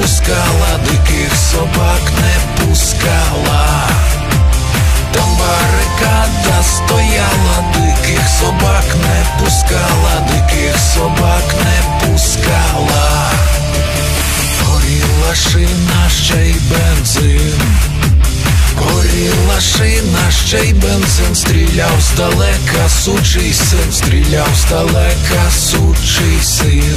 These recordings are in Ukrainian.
пускала, диких собак не пускала. Там барикада стояла, диких собак не пускала, диких собак не пускала. Горіла шина, ще й бензин. Горіла шина, ще й бензин, стріляв здалека, сучий син, стріляв здалека, сучий син.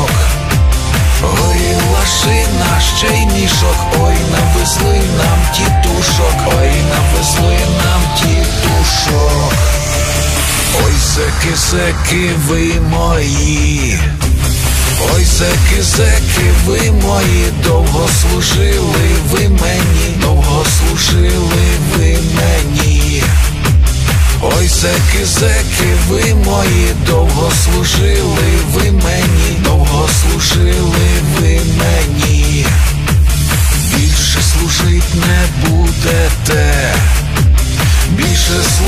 Зеки, ви мої. Ой, зеки, зеки, ви мої, довго служили ви мені, довго служили ви мені. Ой, зеки, зеки, ви мої, довго служили ви мені, довго служили ви мені.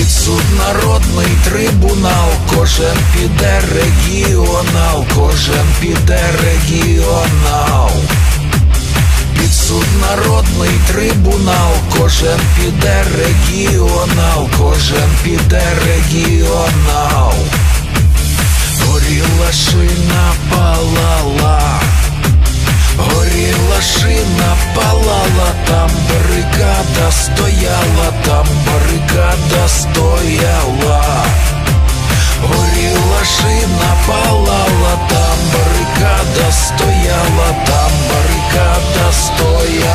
Під суд народний трибунал, кожен піде регіонал, кожен піде регіонал. Під трибунал, кожен піде регіонал, кожен піде регіонал. Горіла шина, палала, там барикада стояла, там барикада стояла. Горіла шина, палала, там барикада стояла, там барикада стояла.